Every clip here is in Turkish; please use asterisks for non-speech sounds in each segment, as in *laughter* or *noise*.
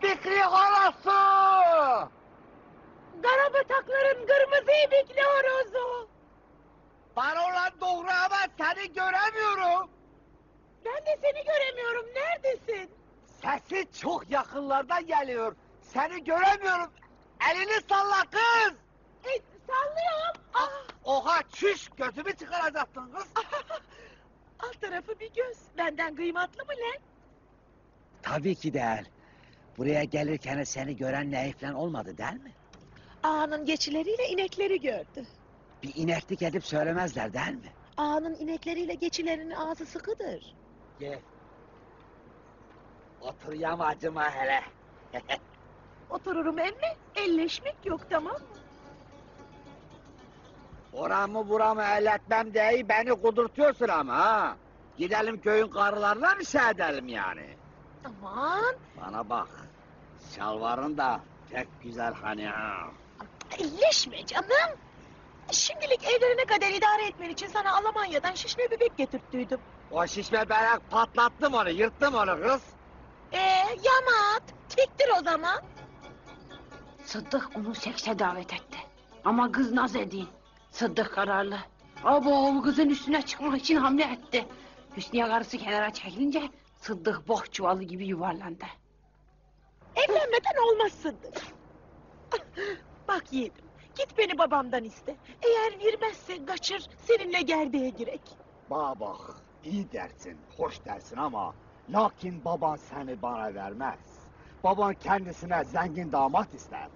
kırmızı fikri horosu. Karabatakların kırmızı ibikli horozu. Parolan doğru ama seni göremiyorum. Ben de seni göremiyorum. Neredesin? Sesi çok yakınlardan geliyor. Seni göremiyorum. Elini salla kız. E, sallıyorum. Ah, Oha çüş götümü çıkaracaktın kız. alt tarafı bir göz. Benden kıymatlı mı lan? Tabii ki değil. Buraya gelirken seni gören neyiflen olmadı değil mi? Ağanın geçileriyle inekleri gördü. Bir ineklik edip söylemezler değil mi? Ağanın inekleriyle geçilerinin ağzı sıkıdır. Gel. Otur yamacıma hele. *laughs* Otururum emmi. Elleşmek yok tamam mı? Oramı buramı elletmem diye beni kudurtuyorsun ama ha. Gidelim köyün karılarına mı şey edelim yani? Aman. Bana bak. Şalvarın da pek güzel hani ha. Elleşme canım. Şimdilik evlerine kadar idare etmen için sana Almanya'dan şişme bebek getirttiydim. O şişme belak patlattım onu, yırttım onu kız. Ee, yamat. Tiktir o zaman. Sıddık onu sekse davet etti. Ama kız naz edin. Sıddık kararlı. Abo kızın üstüne çıkmak için hamle etti. Hüsniye karısı kenara çekilince Sıddık boh çuvalı gibi yuvarlandı. Evlenmeden olmazsındır. Bak yiğidim. Git beni babamdan iste. Eğer vermezse kaçır seninle gerdeğe girek. Bana bak, iyi dersin, hoş dersin ama... Lakin baban seni bana vermez. Baban kendisine zengin damat ister.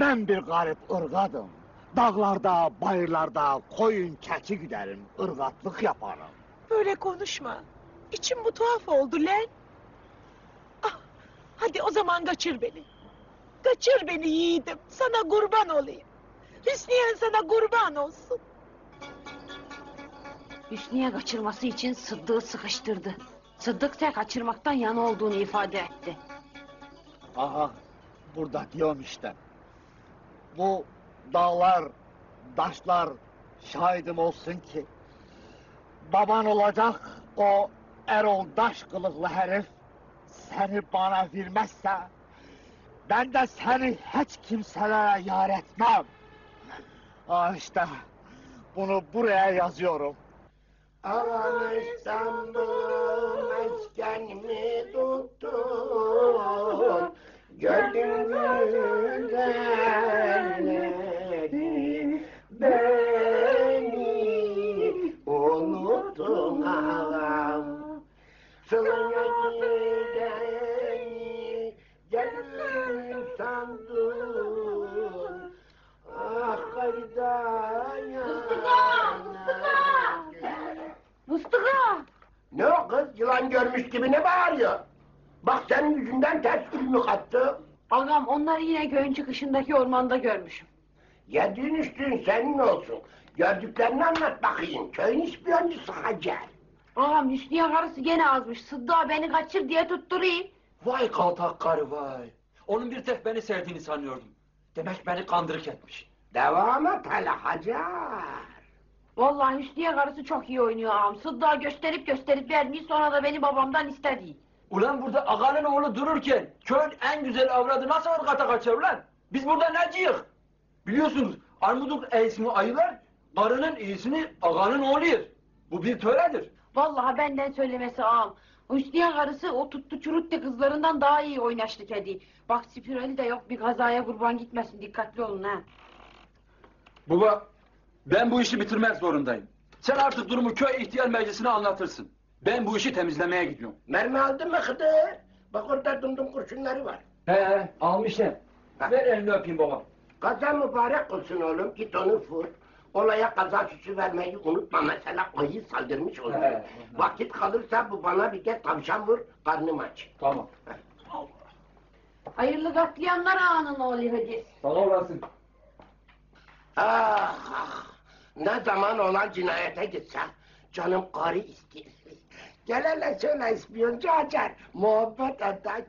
Ben bir garip ırgadım. Dağlarda, bayırlarda koyun keçi giderim, ırgatlık yaparım. Böyle konuşma. İçim bu tuhaf oldu lan. Hadi o zaman kaçır beni. Kaçır beni yiğidim. Sana kurban olayım. Hüsniyen sana kurban olsun. Hüsniye kaçırması için Sıddık'ı sıkıştırdı. Sıddık ise kaçırmaktan yana olduğunu ifade etti. Aha, burada diyorum işte. Bu dağlar, taşlar şahidim olsun ki... ...baban olacak o Erol Daş kılıklı herif... ...seni bana vermezse... ...ben de seni hiç kimselere yar etmem. Ah işte, bunu buraya yazıyorum. Aman İstanbul meskenimi tuttun Gördüm güzelleri Beni unuttun ağam Sılaya gideni gelin sandın Ah kaydaya Mıstıka! Ne o kız? Yılan görmüş gibi ne bağırıyor? Bak senin yüzünden ters ürünü kattı. Ağam onları çıkışındaki ormanda görmüşüm. Yediğin üstün senin olsun. Gördüklerini anlat bakayım. Köyün ispiyoncusu Hacer. Ağam Hüsniye karısı gene azmış. Sıddık'a beni kaçır diye tutturuyor. Vay kaltak karı vay. Onun bir tek beni sevdiğini sanıyordum. Demek beni kandırık etmiş. Devam et hele Hacer. Vallahi Hüsniye karısı çok iyi oynuyor ağam. Sıddık'a gösterip gösterip vermiyor sonra da beni babamdan istedi. Ulan burada ağanın oğlu dururken köyün en güzel avradı nasıl ırgata kaçar ulan? Biz burada neciyik? Biliyorsunuz armudun iyisini ayılar, karının iyisini ağanın oğlu yer. Bu bir töredir. Vallahi benden söylemesi ağam. Hüsniye karısı o tuttu çurutti kızlarından daha iyi oynaştı kedi. Bak spirali de yok bir kazaya kurban gitmesin dikkatli olun ha. Baba ben bu işi bitirmek zorundayım. Sen artık durumu köy ihtiyar meclisine anlatırsın. Ben bu işi temizlemeye gidiyorum. Mermi aldın mı Hıdır? Bak orada dumdum kurşunları var. He he almışım. Ver elini öpeyim baba. Kaza mübarek olsun oğlum. Git onu vur. Olaya kaza süsü vermeyi unutma. Mesela ayı saldırmış olur. He, he. Vakit kalırsa bu bana bir kez tavşan vur. Karnım aç. Tamam. Hayırlı katliamlar ağanın oğlu hadi. Sağ olasın. Ah, ah. Ne zaman olan cinayete gitse canım karı istiyor. Gel hele şöyle ispiyoncu açar. Muhabbet edek.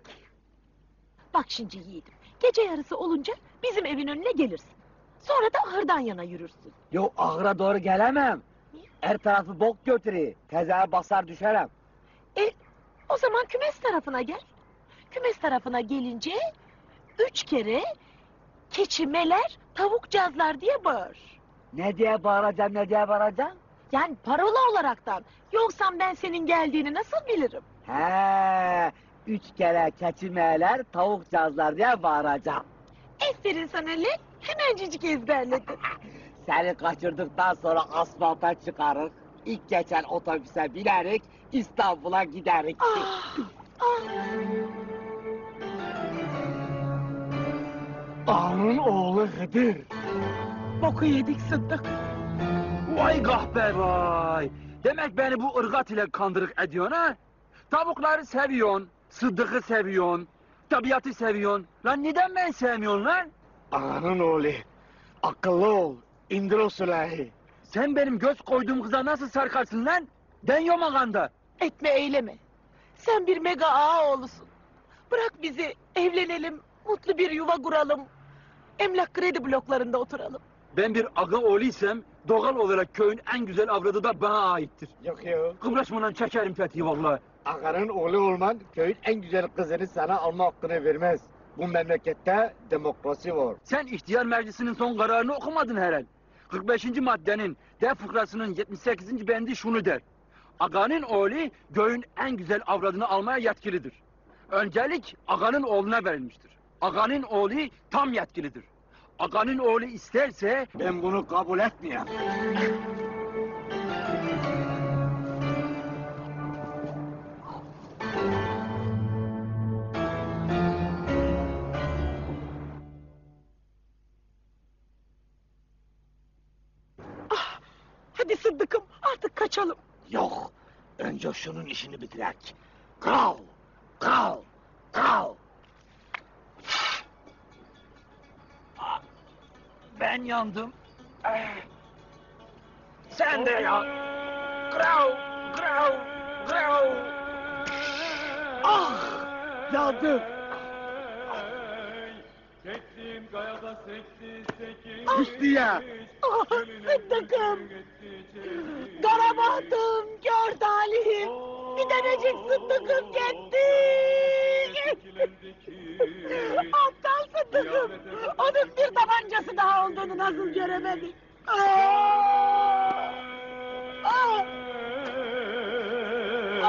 Bak şimdi yiğidim. Gece yarısı olunca bizim evin önüne gelirsin. Sonra da ahırdan yana yürürsün. Yok ahıra doğru gelemem. Niye? Her tarafı bok götürüyor. Tezeye basar düşerim. E, o zaman kümes tarafına gel. Kümes tarafına gelince üç kere keçi, meler, tavuk cazlar diye bağır. Ne diye bağıracağım ne diye bağıracağım? Yani parola olaraktan. Yoksa ben senin geldiğini nasıl bilirim? He, üç kere keçimeler, tavuk cazlar diye bağıracağım. Aferin sana lan. Hemencik ezberledin. *laughs* Seni kaçırdıktan sonra asfalta çıkarır. İlk geçen otobüse binerik İstanbul'a giderik. ah, ah. Ağanın oğlu Hıdır. Boku yedik Sıddık. Vay kahpe vay. Demek beni bu ırgat ile kandırık ediyorsun ha? Tavukları seviyorsun, Sıddık'ı seviyorsun, tabiatı seviyorsun. Lan neden ben sevmiyorsun lan? Ağanın oğlu. Akıllı ol. İndir o silahı. Sen benim göz koyduğum kıza nasıl sarkarsın lan? Den yomaganda. Etme eyleme. Sen bir mega ağa oğlusun. Bırak bizi evlenelim, mutlu bir yuva kuralım. Emlak kredi bloklarında oturalım. Ben bir aga oğluysam doğal olarak köyün en güzel avradı da bana aittir. Yok yok. Kıbraşmadan çekerim tetiği vallahi. Ağanın oğlu olman köyün en güzel kızını sana alma hakkını vermez. Bu memlekette demokrasi var. Sen ihtiyar meclisinin son kararını okumadın herhal. 45. maddenin D fıkrasının 78. bendi şunu der. Aganın oğlu göğün en güzel avradını almaya yetkilidir. Öncelik aganın oğluna verilmiştir. Aganın oğlu tam yetkilidir. Aganın oğlu isterse Ben bunu kabul etmiyorum. Kaçalım. Yok. Önce şunun işini bitirek. Kral. Kral. Kral. ben yandım. Sen de ya. Grav, grav, grav. Ah! Yandım. Sekiz Hüsniye. Ah Sıddık'ım. Karabahtım, kör talihim. Bir tanecik Sıddık'ım gitti. Aptal Sıddık'ım. Onun bir tabancası daha olduğunu nasıl göremedim.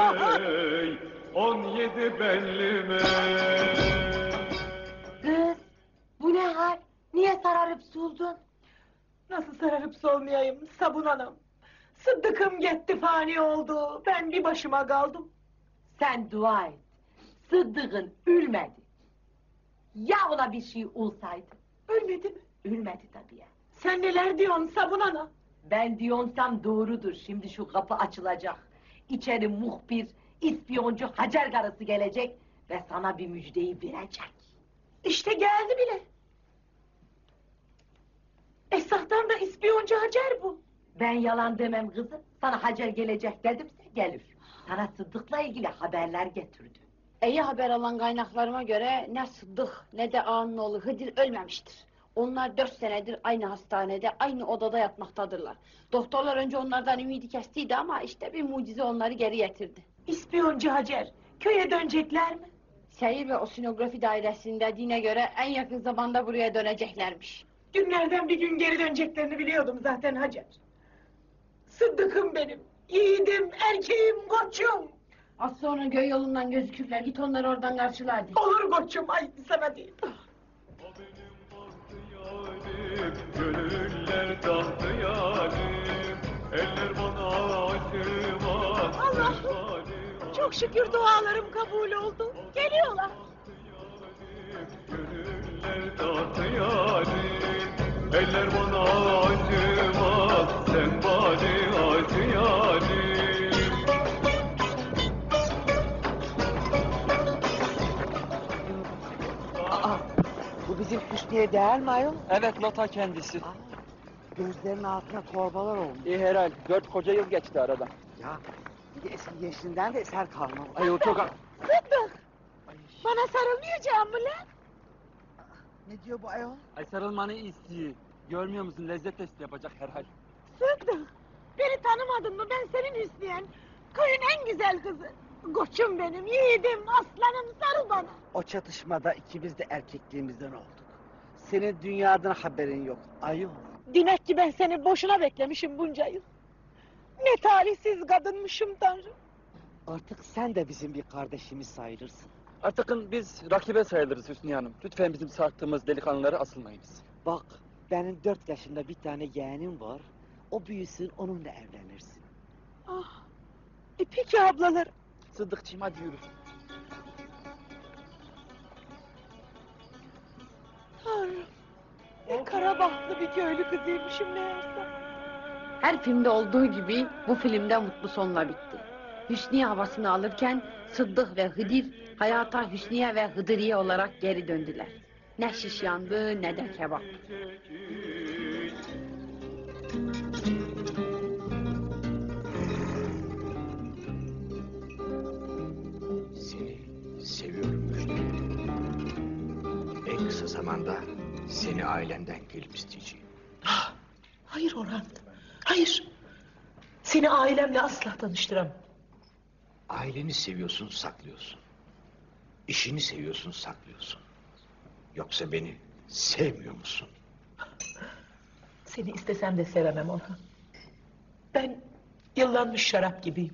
Ey, On yedi bellime sararıp soldun? Nasıl sararıp solmayayım Sabun Hanım? Sıddık'ım gitti fani oldu. Ben bir başıma kaldım. Sen dua et. Sıddık'ın ölmedi. Ya ona bir şey olsaydı? Ölmedi mi? Ölmedi tabii ya. Sen neler diyorsun Sabun Ana? Ben diyorsam doğrudur. Şimdi şu kapı açılacak. İçeri muhbir, ispiyoncu Hacer karısı gelecek ve sana bir müjdeyi verecek. İşte geldi bile. Esahtan da ispiyoncu Hacer bu. Ben yalan demem kızım. Sana Hacer gelecek dedimse gelir. Sana Sıddık'la ilgili haberler getirdi. İyi haber alan kaynaklarıma göre ne Sıddık ne de ağanın oğlu Hıdır ölmemiştir. Onlar dört senedir aynı hastanede, aynı odada yatmaktadırlar. Doktorlar önce onlardan ümidi kestiydi ama işte bir mucize onları geri getirdi. İspiyoncu Hacer. Köye dönecekler mi? Seyir ve osinografi dairesinin dediğine göre en yakın zamanda buraya döneceklermiş. Günlerden bir gün geri döneceklerini biliyordum zaten Hacer. Sıddık'ım benim. Yiğidim, erkeğim, koçum. Az sonra göl yolundan gözükürler. Git onları oradan karşıla hadi. Olur koçum, ay sana değil. O benim bahtı yarim Gönüller tahtı yarim Eller bana acımaz Allah'ım, Çok şükür dualarım kabul oldu. Geliyorlar. Gönüller tahtı yarim Eller bana acımaz Sen bana acı yarim Aa, bu bizim Hüsniye değer mi ayol? Evet Lota kendisi. Aa, gözlerinin altına torbalar olmuş. İyi herhal. Dört koca yıl geçti aradan. Ya bir de eski gençliğinden de eser kalmadı. Ayol çok... Sıddık, bana sarılmayacağım mı lan? Ne diyor bu ayol? Ay sarılmanı istiyor. Görmüyor musun lezzet testi yapacak herhal. Sıddık. Beni tanımadın mı? Ben senin Hüsniyen. Köyün en güzel kızı. Koçum benim, yiğidim, aslanım, sarıl bana. O çatışmada ikimiz de erkekliğimizden olduk. Senin dünyadan haberin yok. Ayol. Demek ki ben seni boşuna beklemişim bunca yıl. Ne talihsiz kadınmışım Tanrım. Artık sen de bizim bir kardeşimiz sayılırsın. Artık biz rakibe sayılırız Hüsniye Hanım. Lütfen bizim sarktığımız delikanlılara asılmayınız. Bak benim dört yaşında bir tane yeğenim var. O büyüsün onunla evlenirsin. Ah, e peki ablalar. Sıddıkçığım hadi yürü. Tanrım. Ne kara bahtlı bir köylü kızıymışım meğerse. Her filmde olduğu gibi bu filmde mutlu sonla bitti. Hüsniye havasını alırken Sıddık ve Hıdır hayata Hüsniye ve Hıdriye olarak geri döndüler. Ne şiş yandı ne de kebap. Seni seviyorum Müjde. En kısa zamanda seni ailemden gelip isteyeceğim. Hayır Orhan. Hayır. Seni ailemle asla tanıştıramam. Aileni seviyorsun, saklıyorsun. İşini seviyorsun, saklıyorsun. Yoksa beni sevmiyor musun? *laughs* Seni istesem de sevemem Orhan. Ben yıllanmış şarap gibiyim.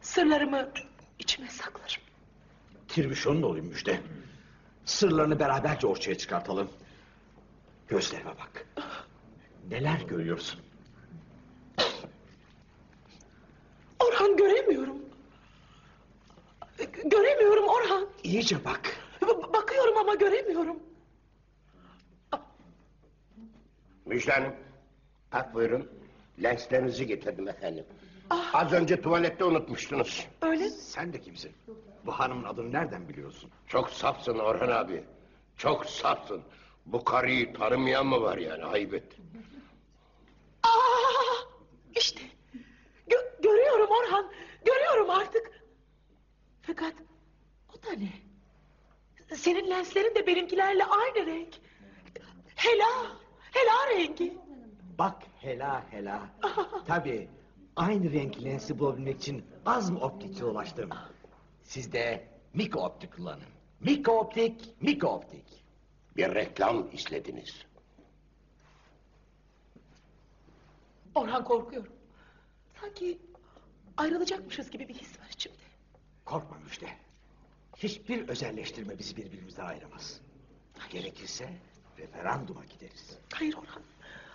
Sırlarımı içime saklarım. Tirmişonun olayım Müjde. Sırlarını beraberce ortaya çıkartalım. Gözlerime bak. Neler görüyorsun? Orhan göremiyorum. Göremiyorum Orhan. İyice bak. B- bakıyorum ama göremiyorum. Müjde Hanım. Ah buyurun. Lenslerinizi getirdim efendim. Az önce tuvalette unutmuştunuz. Öyle mi? Sen de kimsin? Bu hanımın adını nereden biliyorsun? Çok safsın Orhan abi. Çok safsın. Bu karıyı tanımayan mı var yani ayıp et. Aa, işte Gö- görüyorum Orhan. Görüyorum artık. Fakat o da ne? Senin lenslerin de benimkilerle aynı renk. Hela, hela rengi. Bak hela hela. Tabii aynı renk lensi bulabilmek için az mı optikçi ulaştım? Siz de mikro optik kullanın. Mikro optik, mikro optik. Bir reklam izlediniz. Orhan korkuyorum. Sanki ayrılacakmışız gibi bir his var içimde. Korkma Müjde. Hiçbir özelleştirme bizi birbirimizden ayıramaz. Gerekirse referanduma gideriz. Hayır Orhan,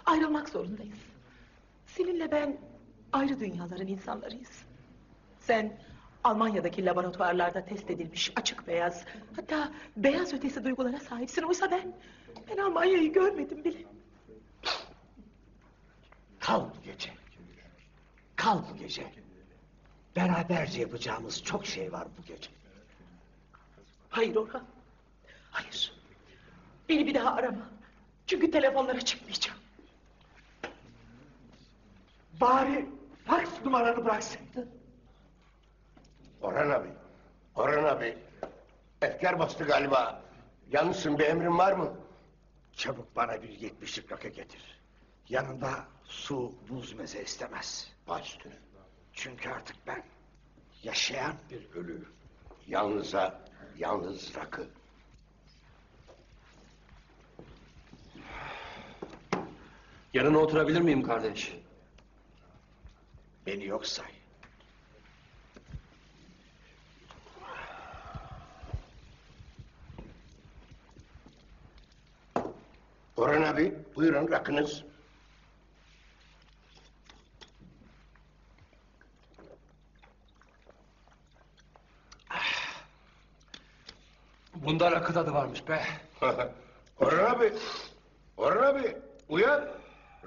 ayrılmak zorundayız. Seninle ben ayrı dünyaların insanlarıyız. Sen Almanya'daki laboratuvarlarda test edilmiş açık beyaz, hatta beyaz ötesi duygulara sahipsin. Oysa ben, ben Almanya'yı görmedim bile. Kal bu gece. Kal bu gece. Beraberce yapacağımız çok şey var bu gece. Hayır Orhan, hayır. Beni bir daha arama. Çünkü telefonlara çıkmayacağım. Bari faks numaranı bıraksaydın. Orhan abi. Orhan abi. Efkar bastı galiba. Yalnızsın bir emrin var mı? Çabuk bana bir yetmişlik rakı getir. Yanında su, buz meze istemez. Baş üstüne. Çünkü artık ben yaşayan bir ölüyüm. Yalnıza yalnız rakı. Yanına oturabilir miyim kardeş? Beni yok say. Orhan abi buyurun rakınız. Bunda rakı tadı varmış be. *laughs* Orhan abi. Orhan abi uyan.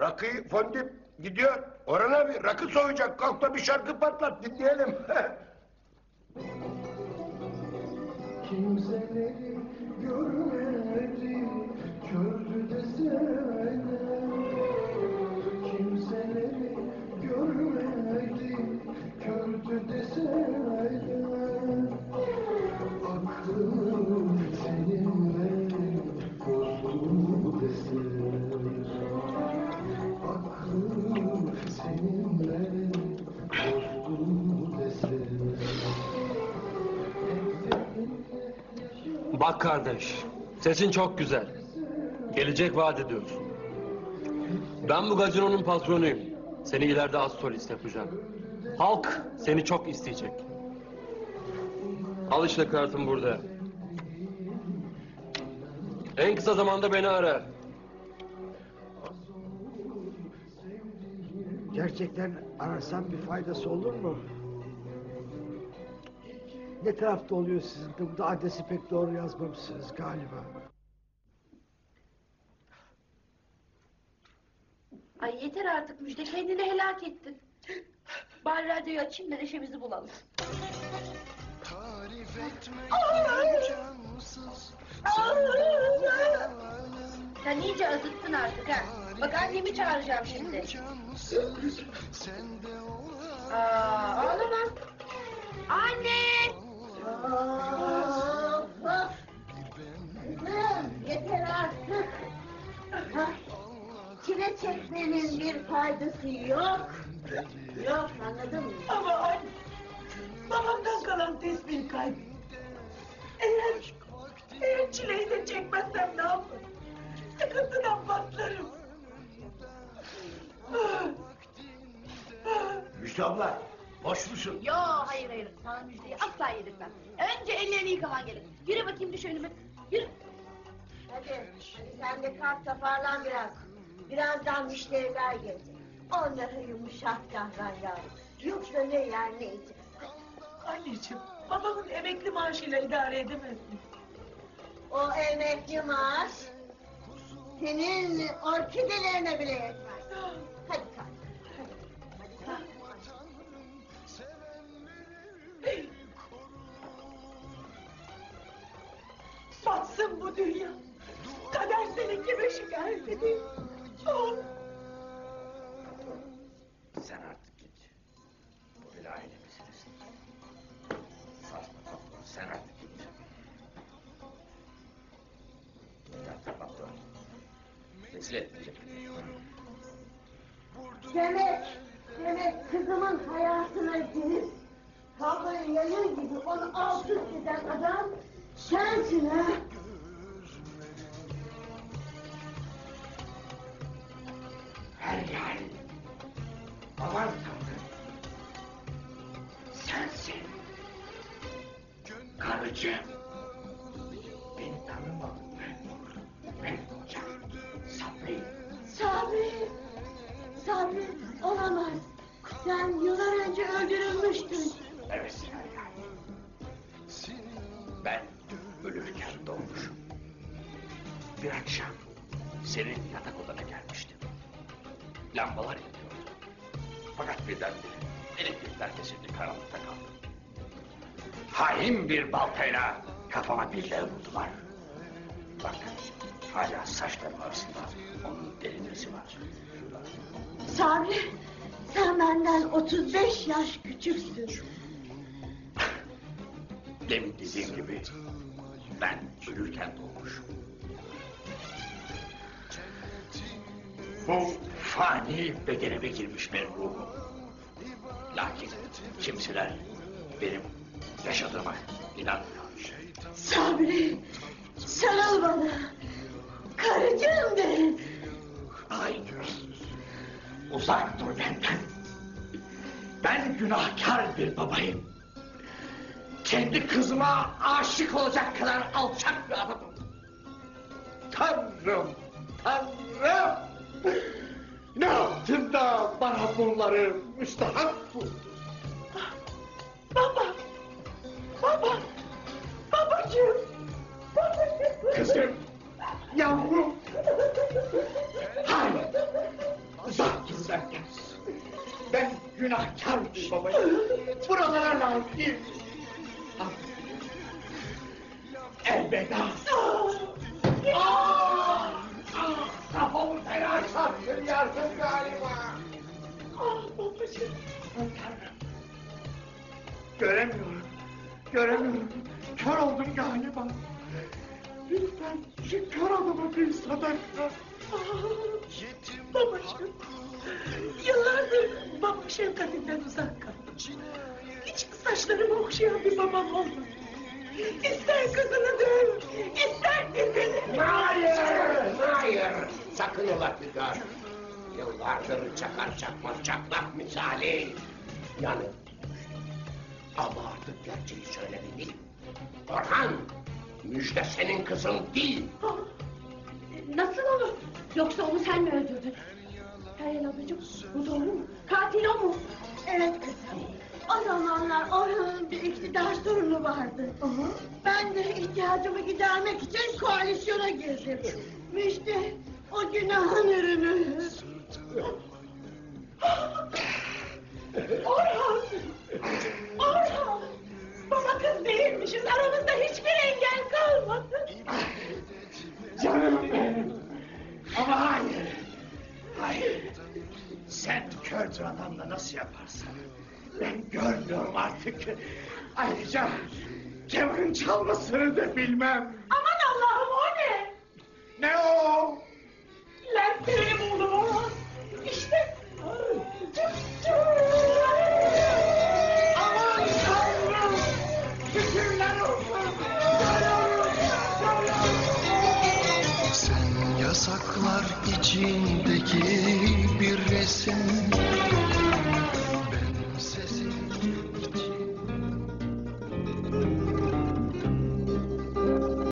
Rakıyı fondip gidiyor. Orhan abi rakı soğuyacak. Kalk da bir şarkı patlat dinleyelim. *laughs* Kimseleri görmedi, Bak kardeş, sesin çok güzel. Gelecek vaat ediyorsun. Ben bu gazinonun patronuyum. Seni ileride az yapacağım. Halk seni çok isteyecek. Al işte kartım burada. En kısa zamanda beni ara. Gerçekten ararsam bir faydası olur mu? Ne tarafta oluyor sizin de burada adresi pek doğru yazmamışsınız galiba. Ay yeter artık Müjde kendini helak ettin. Bari radyoyu açayım da neşemizi bulalım. Sen iyice azıttın artık ha. Bak annemi çağıracağım şimdi. Aa, ağlama. Anne! Faydası yok. Yok anladın mı? Ama anne, babamdan kalan tesbih kaybı. Eğer, eğer çileyi de çekmezsem ne yaparım? Sıkıntıdan patlarım. Müjde abla, boş musun? Yo hayır hayır sana müjdeyi asla yedirmem. Önce ellerini yıkaman gerek. Yürü bakayım düş önüme. Yürü. Hadi, hadi sen de kalk toparlan biraz. Birazdan müşteriler gelecek. Onlara yumuşak davran yavrum. Yoksa ne yer ne içer. Anneciğim, babamın emekli maaşıyla idare edemez mi? O emekli maaş senin orkidelerine bile yetmez. Hadi kalk. Hadi kalk. Batsın bu dünya. Kader seni kime şikayet edeyim? Sen artık git. Bu bir aile meselesi. Saçma patron, sen artık git. Yaptı patron. Rezil etmeyecek. Demek, demek kızımın hayatına girip kavgayı yayın gibi onu alt üst eden adam sensin ha? Akşam senin yatak odana gelmiştim. Lambalar yanıyordu. Fakat birdenbire elektrikler kesildi, karanlıkta kaldım. Hain bir baltayla kafama birileri vurdular. Bak, hala saçlarım arasında onun derin izi var. Sabri, sen benden 35 yaş küçüksün. Demin dediğim gibi ben ölürken doğmuşum. Bu fani bedenime girmiş benim ruhum. Lakin kimseler benim yaşadığıma inanmıyor. Sabri, sarıl bana. Karıcığım de. Hayır. Uzak dur benden. Ben günahkar bir babayım. Kendi kızıma aşık olacak kadar alçak bir adamım. Tanrım, Tanrım! Ne yaptın da bana bunları müstahak buldun? Baba, baba, babacığım, babacığım. Kızım, yavrum. Hayır, uzak dur benden. Ben günahkar bir babayım. Buralara layık değilim. Elveda. Ah! Ah! Kafamı çarptın yardım galiba. Ah babacığım. Göremiyorum. Göremiyorum. Kör oldum galiba. Lütfen şu kör adama bir sadaka. Ah, babacığım. Yıllardır baba şefkatinden uzak kaldım. Hiç saçlarımı okşayan bir babam olmadı. İster kızını döv, ister dir beni. Hayır, hayır. Sakın ola Figar. Yıllardır çakar çakmaz çatlak misali. Yanıp Ama artık gerçeği söylemeliyim. Orhan, müjde senin kızın değil. Nasıl olur? Yoksa onu sen mi öldürdün? Feryal ablacığım bu doğru mu? Katil o mu? Evet kızım. O zamanlar Orhan'ın bir iktidar sorunu vardı. Ben de ihtiyacımı gidermek için koalisyona girdim. Müjde o günahın ürünü. Orhan! Orhan! Baba kız değilmişiz. Aramızda hiçbir engel kalmadı. Canım benim. Ama hayır. Hayır. Sen kördür adamla nasıl yaparsın? Ben görmüyorum artık. Ayrıca kemanın çalmasını da bilmem. İçindeki